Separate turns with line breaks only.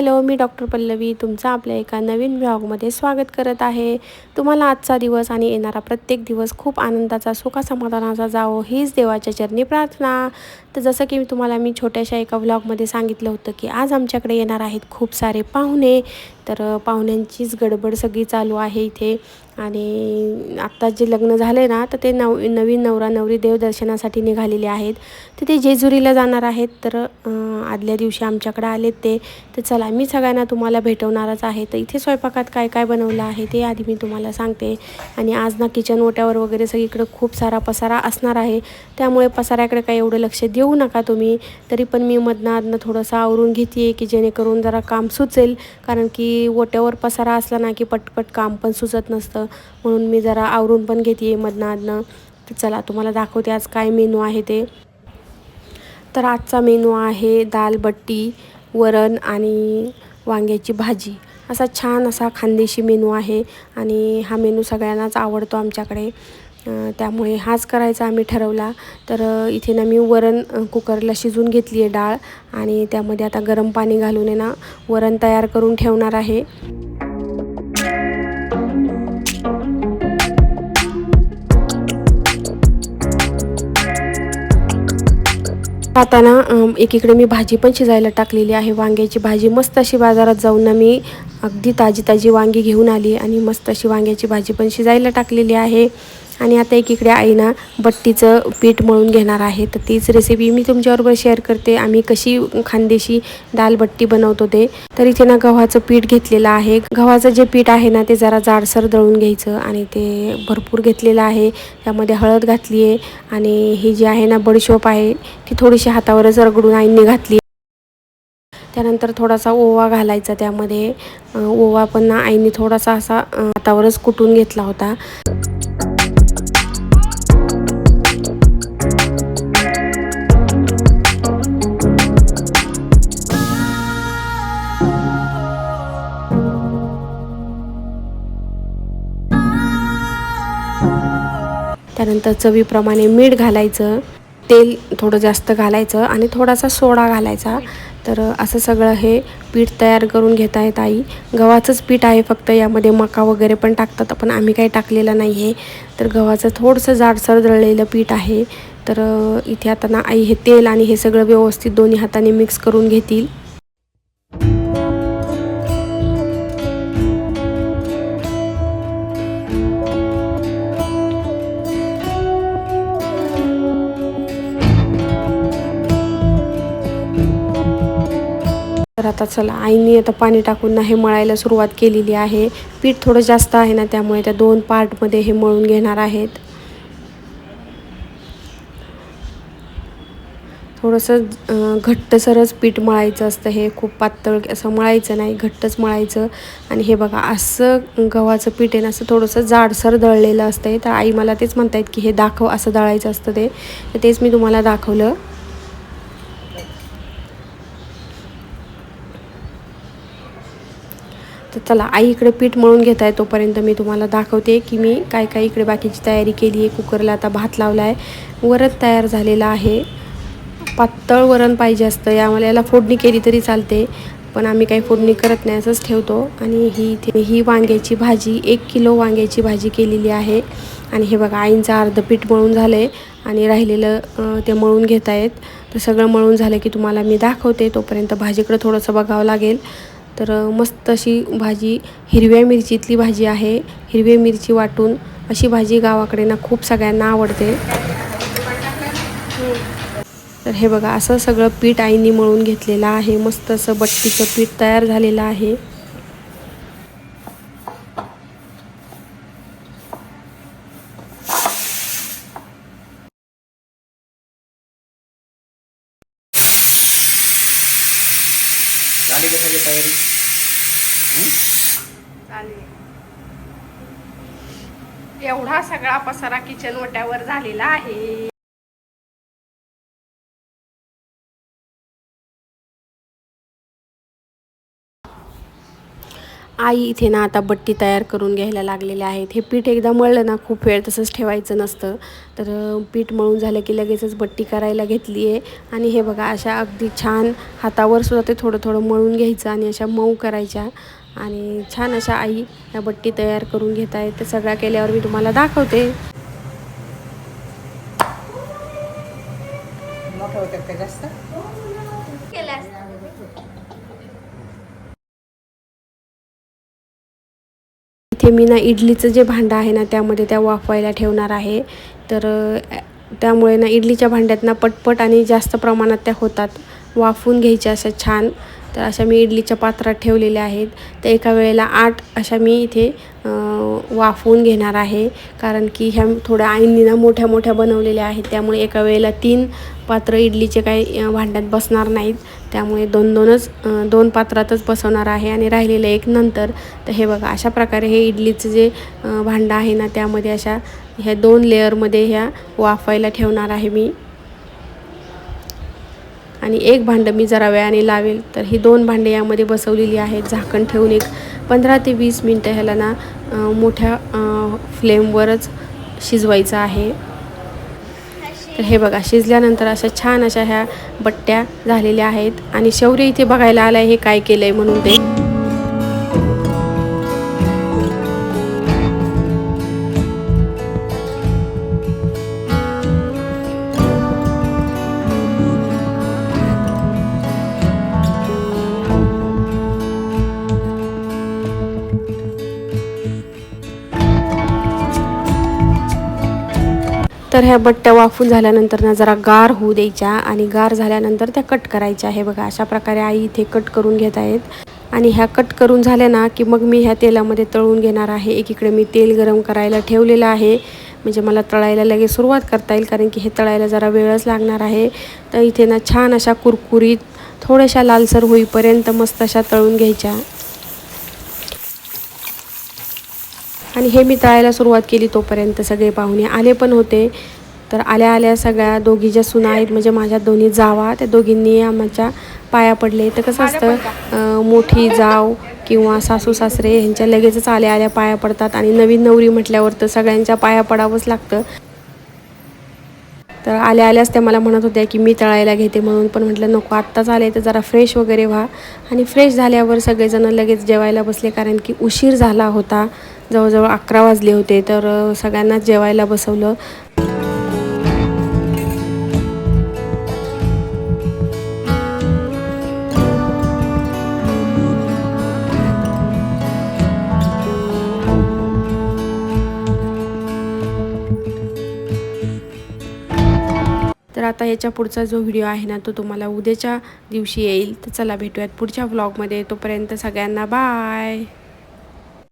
Hello मी doctor Pallavi तुमचं आपल्या एका नवीन ब्लॉगमध्ये स्वागत करत आहे. तुम्हाला आजचा दिवस आणि येणारा प्रत्येक दिवस खूप आनंदाचा सुखासमाधानाचा जावो हीच देवाच्या चरणी प्रार्थना. तर जसं की तुम्हाला मी छोट्याशा एका व्लॉगमध्ये सांगितलं होतं की आज आमच्याकडे येणार आहेत खूप सारे पाहुणे. तर पाहुण्यांचीच गडबड सगळी चालू आहे इथे. आणि आत्ता जे लग्न झालं आहे ना तर ते नव नवीन नवरा नवरी देवदर्शनासाठी निघालेले आहेत. तर ते जेजुरीला जाणार आहेत. तर आदल्या दिवशी आमच्याकडे आलेत ते. तर चला मी सगळ्यांना तुम्हाला भेटवणारच आहे. तर इथे स्वयंपाकात काय काय बनवलं आहे ते आधी मी तुम्हाला सांगते. आणि आज ना किचन ओट्यावर वगैरे सगळीकडं खूप सारा पसारा असणार आहे. त्यामुळे पसाऱ्याकडे काही एवढं लक्ष देऊ नका तुम्ही. तरी पण मी मधनं आधनं थोडंसं आवरून घेते की जेणेकरून जरा काम सुचेल. कारण की ओट्यावर पसारा असला ना की पटपट काम पण सुचत नसतं. म्हणून मी जरा आवरून पण घेते मधनं. आधनं तर चला तुम्हाला दाखवते आज काय मेनू आहे ते. तर आजचा मेनू आहे दाल बट्टी वरण आणि वांग्याची भाजी. असा छान असा खानदेशी मेनू आहे आणि हा मेनू सगळ्यांनाच आवडतो आमच्याकडे. त्यामुळे हाच करायचा आम्ही ठरवला. तर इथे ना मी वरण कुकरला शिजून घेतली आहे डाळ आणि त्यामध्ये आता गरम पाणी घालून आहे ना वरण तयार करून ठेवणार आहे. आता ना एकीकडे मी भाजी पण शिजायला टाकलेली आहे. वांग्याची भाजी मस्त अशी बाजारात जाऊन ना मी अगदी ताजी ताजी वांगी घेऊन आली आणि मस्त अशी वांग्याची भाजी पण शिजायला टाकलेली आहे. आणि आता एकीकडे आईनं बट्टीचं पीठ मळून घेणार आहे. तर तीच रेसिपी मी तुमच्याबरोबर शेअर करते. आम्ही कशी खानदेशी दाल बट्टी बनवतो ते. तर इथे ना गव्हाचं पीठ घेतलेलं आहे. गव्हाचं जे पीठ आहे ना ते जरा जाडसर दळून घ्यायचं आणि ते भरपूर घेतलेलं आहे. त्यामध्ये हळद घातली आहे आणि ही जी आहे ना बडशोप आहे ती थोडीशी हातावरच रगडून आईंनी घातली. त्यानंतर थोडासा ओवा घालायचा त्यामध्ये. ओवा पण आईने थोडासा असा हातावरच कुटून घेतला होता. त्यानंतर चवीप्रमाणे मीठ घालायचं तेल थोडं जास्त घालायचं आणि थोडासा सोडा घालायचा. तर असं सगळं हे पीठ तयार करून घेत आहेत आई. गव्हाचंच पीठ आहे फक्त यामध्ये मका वगैरे पण टाकतात पण आम्ही काही टाकलेलं नाही आहे तर गव्हाचं थोडंसं जाडसर दळलेलं पीठ आहे. तर इथे आता ना आई हे तेल आणि हे सगळं व्यवस्थित दोन्ही हाताने मिक्स करून घेतील. तर आता चला आईनी आता पाणी टाकून ना हे मळायला सुरुवात केलेली आहे. पीठ थोडं जास्त आहे ना त्यामुळे त्या दोन पार्टमध्ये हे मळून घेणार आहेत. थोडंसं घट्टसरच पीठ मळायचं असतं. हे खूप पातळ असं मळायचं नाही घट्टच मळायचं. आणि हे बघा असं गव्हाचं पीठ आहे ना असं थोडंसं जाडसर दळलेलं असतं तर आई मला तेच म्हणतायत की हे दाखव असं दळायचं असतं ते. तेच मी तुम्हाला दाखवलं. तर चला आई इकडे पीठ मळून घेत आहे तोपर्यंत मी तुम्हाला दाखवते की मी काय काय इकडे बाकीची तयारी केली आहे कुकरला आता भात लावला आहे वरण तयार झालेलं आहे. पातळ वरण पाहिजे असतं. यामुळे याला फोडणी केली तरी चालते पण आम्ही काही फोडणी करत नाही असंच ठेवतो. आणि ही इथे ही वांग्याची भाजी एक किलो वांग्याची भाजी केलेली आहे. आणि हे बघा आईंचं अर्ध पीठ मळून झालं आहे आणि राहिलेलं ते मळून घेत आहेत तर सगळं मळून झालं की तुम्हाला मी दाखवते. तोपर्यंत भाजीकडं थोडंसं बघावं लागेल. तर मस्त अशी भाजी हिरव्या मिरचीतली भाजी आहे. हिरवी मिरची वाटून अशी भाजी गावाकडे ना खूप सगळ्यांना आवडते. तर हे बघा असं सगळं पीठ आईनी मळून घेतलेलं आहे. मस्त असं बट्टीचं पीठ तयार झालेलं आहे.
झाली चालेल.
एवढा सगळा पसारा किचन ओट्यावर झालेला आहे. आई इथे ना आता बट्टी तयार करून घ्यायला लागलेले आहेत. हे पीठ एकदा मळलं ना खूप वेळ तसंच ठेवायचं नसतं. तर पीठ मळून झालं की लगेचच बट्टी करायला घेतली आहे. आणि हे बघा अशा अगदी छान हातावर सुद्धा ते थोडं थोडं मळून घ्यायचं आणि अशा मऊ करायच्या. आणि छान अशा आई या बट्टी तयार करून घेत आहेत. ते सगळ्या केल्यावर मी तुम्हाला दाखवते
मोठं होतात का जास्त
इथे मी ना इडलीचं जे भांडं आहे ना त्यामध्ये त्या वाफवायला ठेवणार आहे. तर त्यामुळे ना इडलीच्या भांड्यात ना पटपट आणि जास्त प्रमाणात त्या होतात. वाफवून घ्यायच्या अशा छान. तर अशा मी इडलीच्या पात्रात ठेवलेल्या आहेत. तर एका वेळेला आठ अशा मी इथे वाफवून घेणार आहे. कारण की ह्या थोड्या आईंनी ना मोठ्या मोठ्या बनवलेल्या आहेत. त्यामुळे एका वेळेला तीन पात्र इडलीचे काही भांड्यात बसणार नाहीत. त्यामुळे दोन दोनच दोन पात्रातच बसवणार आहे आणि राहिलेलं एक नंतर. तर हे बघा अशा प्रकारे हे इडलीचं जे भांडं आहे ना त्यामध्ये अशा ह्या दोन लेअरमध्ये ह्या वाफायला ठेवणार आहे मी. आणि एक भांडं मी जरा वेळाने लावेल. तर ही दोन भांडे यामध्ये बसवलेली आहेत. झाकण ठेवून एक पंधरा ते वीस मिनटं ह्याला ना मोठ्या फ्लेमवरच शिजवायचं आहे. तर हे बघा शिजल्यानंतर अशा छान अशा ह्या बट्ट्या झालेल्या आहेत. आणि शौर्य इथे बघायला आलं आहे हे काय केलं आहे म्हणून ते. तर ह्या बट्ट्या वाफून झाल्यानंतर ना जरा गार होऊ द्यायच्या आणि गार झाल्यानंतर त्या कट करायच्या. आहे बघा अशा प्रकारे आई इथे कट करून घेत आहेत. आणि ह्या कट करून झाल्या ना की मग मी ह्या तेलामध्ये तळून घेणार आहे. एकीकडे मी तेल गरम करायला ठेवलेलं आहे. म्हणजे मला तळायला लगेच सुरुवात करता येईल कारण की हे तळायला जरा वेळच लागणार आहे. तर इथे ना छान अशा कुरकुरीत थोड्याशा लालसर होईपर्यंत मस्त अशा तळून घ्यायच्या. आणि हे मी तळायला सुरुवात केली तोपर्यंत सगळे पाहुणे आले पण होते. तर आल्या आल्या सगळ्या दोघी ज्या सुना आहेत म्हणजे माझ्या दोन्ही जावा त्या दोघींनी आमच्या पाया पडले. तर कसं असतं मोठी जाव किंवा सासू सासरे ह्यांच्या लगेचच आल्या आल्या पाया पडतात. आणि नवीन नवरी म्हटल्यावर तर सगळ्यांच्या पाया पडावंच लागतं. तर आल्या आल्याच त्या मला म्हणत होत्या की मी तळायला घेते म्हणून. पण म्हटलं नको आत्ताच आले तर जरा फ्रेश वगैरे व्हा. आणि फ्रेश झाल्यावर सगळेजण लगेच जेवायला बसले कारण की उशीर झाला होता. जवळजवळ अकरा वाजले होते तर सगळ्यांनाच जेवायला बसवलं. आता याच्या पुढचा जो व्हिडिओ आहे ना तो तुम्हाला उद्याच्या दिवशी येईल. तर चला भेटूयात पुढच्या व्लॉगमध्ये तोपर्यंत सगळ्यांना बाय